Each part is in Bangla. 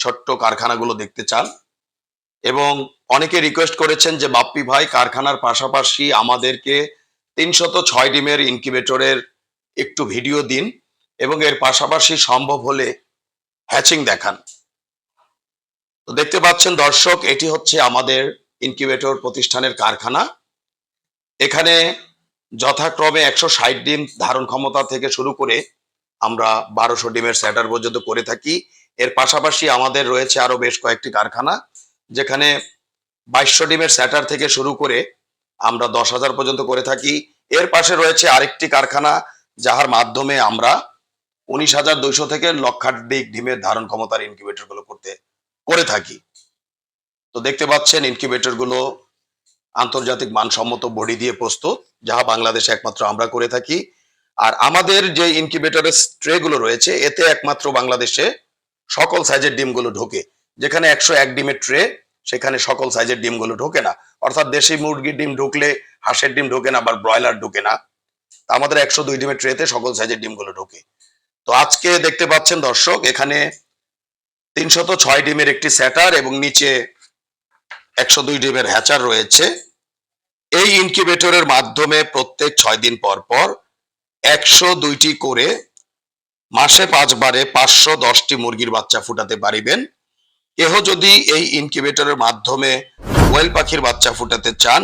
ছোট্ট কারখানাগুলো দেখতে চান। এবং অনেকে রিকোয়েস্ট করেছেন যে, বাপ্পি ভাই, কারখানার পাশাপাশি আমাদেরকে তিনশত ছয় ডিমের ইনকিউবেটরের একটু ভিডিও দিন এবং এর পাশাপাশি সম্ভব হলে হ্যাচিং দেখান। তো দেখতে পাচ্ছেন দর্শক, এটি হচ্ছে আমাদের ইনকিউবেটর প্রতিষ্ঠানের কারখানা। এখানে যথাক্রমে একশো ষাট ডিম ধারণ ক্ষমতা থেকে শুরু করে আমরা বারোশো ডিমের স্যাটার পর্যন্ত করে থাকি। এর পাশাপাশি আমাদের রয়েছে আরও বেশ কয়েকটি কারখানা, যেখানে বাইশশো ডিমের স্যাটার থেকে শুরু করে আমরা দশ হাজার পর্যন্ত করে থাকি। এর পাশে রয়েছে আরেকটি কারখানা, যাহার মাধ্যমে আমরা উনিশ হাজার দুইশো থেকে লক্ষাধিক ডিমের ধারণ ক্ষমতার ইনকিউবেটরগুলো করতে, করে থাকি। তো দেখতে পাচ্ছেন ইনকিউবেটরগুলো আন্তর্জাতিক মানসম্মত বডি দিয়ে প্রস্তুত, যাহা বাংলাদেশে একমাত্র আমরা করে থাকি। আর আমাদের যে ইনকিউবেটরের ট্রে গুলো রয়েছে, এতে একমাত্র বাংলাদেশে সকল সাইজের ডিমগুলো ঢোকে। যেখানে একশো এক ডিমের ট্রে সেখানে সকল সাইজের ডিমগুলো ঢোকে না। অর্থাৎ দেশি মুরগির ডিম ঢুকলে হাঁসের ডিম ঢোকে না বা ব্রয়লার ঢোকে না। আমাদের একশো দুই ডিমের ট্রেতে সকল সাইজের ডিমগুলো ঢোকে। তো আজকে দেখতে পাচ্ছেন দর্শক, এখানে তিনশত ছয় ডিমের একটি স্যাটার এবং নিচে একশো দুই ডিমের হ্যাচার রয়েছে। এই ইনকিউবেটরের মাধ্যমে প্রত্যেক ছয় দিন পর পর একশো দুইটি করে মাসে পাঁচবারে পাঁচশো দশটি মুরগির বাচ্চা ফুটাতে পারিবেন। কেহ যদি এই ইনকিউবেটরের মাধ্যমে কোয়েল পাখির বাচ্চা ফুটাতে চান,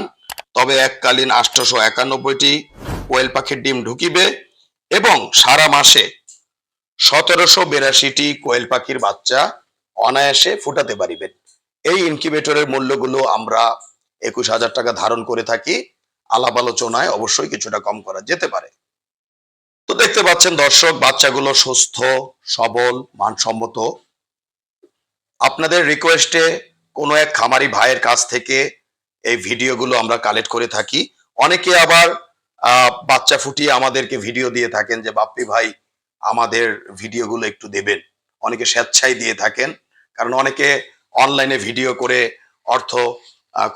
তবে এককালীন আটশোশো একানব্বইটি কোয়েল পাখির ডিম ঢুকিবে এবং সারা মাসে সতেরোশো বিরাশিটি কোয়েল পাখির বাচ্চা অনায়াসে ফুটাতে পারিবেন। এই ইনকিউবেটরের মূল্যগুলো আমরা একুশ হাজার টাকা ধারণ করে থাকি। আলাপ আলোচনায় অবশ্যই কিছুটা কম করা যেতে পারে। তো দেখতে পাচ্ছেন দর্শক, বাচ্চাগুলো সুস্থ, সবল, মানসম্মত। আপনাদের রিকোয়েস্টে কোনো এক খামারি ভাইয়ের কাছ থেকে এই ভিডিওগুলো আমরা কালেক্ট করে থাকি। অনেকে আবার বাচ্চা ফুটিয়ে আমাদেরকে ভিডিও দিয়ে থাকেন যে, বাপ্পি ভাই, আমাদের ভিডিওগুলো একটু দেবেন। অনেকে স্বেচ্ছায় দিয়ে থাকেন, কারণ অনেকে অনলাইনে ভিডিও করে অর্থ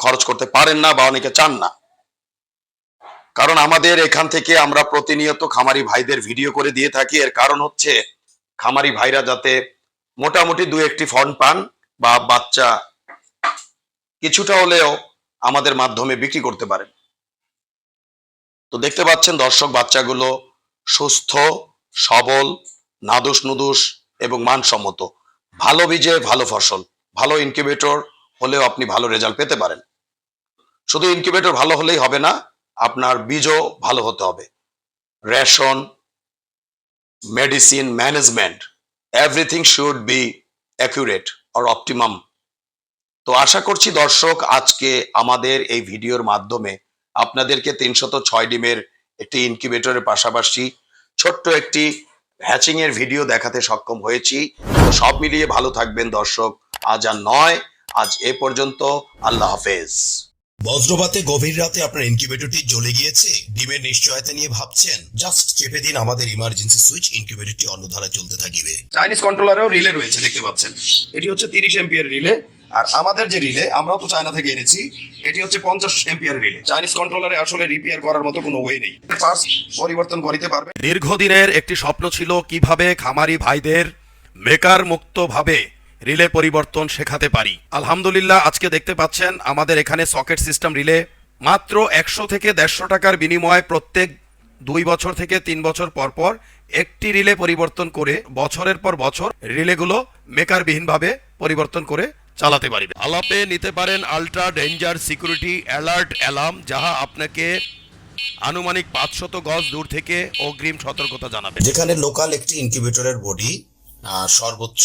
খরচ করতে পারেন না বা অনেকে চান না। কারণ আমাদের এখান থেকে আমরা প্রতিনিয়ত খামারি ভাইদের ভিডিও করে দিয়ে থাকি। এর কারণ হচ্ছে খামারি ভাইরা যাতে মোটামুটি দু একটি ফন্ড পান বা বাচ্চা কিছুটা হলেও আমাদের মাধ্যমে বিক্রি করতে পারেন। তো দেখতে পাচ্ছেন দর্শক বাচ্চাগুলো সুস্থ, সবল, নাদুস নুদুস এবং মানসম্মত। ভালো বীজে ভালো ফসল, ভালো ইনকিউবেটর হলেও আপনি ভালো রেজাল্ট পেতে পারেন। শুধু ইনকিউবেটর ভালো হলেই হবে না আপনার বীজও ভালো হতে হবে। Ration, medicine management, everything should be accurate or optimum. তো আশা করছি দর্শক, আজকে আমাদের এই ভিডিওর মাধ্যমে আপনাদেরকে তিনশত ছয় ডিমের একটি ইনকিউবেটরের পাশাপাশি ছোট্ট একটি হ্যাচিং এর ভিডিও দেখাতে সক্ষম হয়েছি। তো সব মিলিয়ে ভালো থাকবেন দর্শক। আজ আর নয়, আজ এ পর্যন্ত। আল্লাহ হাফেজ। বজ্রপাতে গভীর রাতে আপনার ইনকিউবেটরটি জ্বলে গিয়েছে। ডিমের নিশ্চয়তা নিয়ে ভাবছেন। জাস্ট চেপে দিন আমাদের ইমার্জেন্সি সুইচ ইনকিউবেটরটি অন্য ধারা চলতে থাকিবে। চাইনিজ কন্ট্রোলারেও রিলে রয়েছে দেখতে পাচ্ছেন। এটি হচ্ছে তিরিশ এম্পিয়ার রিলে। আর আমাদের যে রিলে আমরাও তো চায়না থেকে এনেছি এটি হচ্ছে পঞ্চাশ এম্পিয়ার রিলে। চাইনিজ কন্ট্রোলারে আসলে রিপেয়ার করার মতো কোনো ওয়ে নেই। পরিবর্তন করিতে পারবে। দীর্ঘদিনের একটি স্বপ্ন ছিল কীভাবে খামারি ভাইদের বেকার মুক্তভাবে রিলে পরিবর্তন শেখাতে পারি। আলহামদুলিল্লাহ, আজকে দেখতে পাচ্ছেন আমাদের এখানে সকেট সিস্টেম রিলে মাত্র একশো থেকে দেড়শো টাকার বিনিময়ে প্রত্যেক দুই বছর থেকে তিন বছর পর পর একটি রিলে পরিবর্তন করে বছরের পর বছর রিলেগুলো মেকারবিহীনভাবে পরিবর্তন করে চালাতে পারবে আলাপে নিতে পারেন ultra danger security alert alarm, যাহা আপনাকে আনুমানিক পাঁচশত গজ দূর থেকে অগ্রিম সতর্কতা জানাবে। যেখানে লোকাল একটি ইনকিউবেটরের বডি সর্বোচ্চ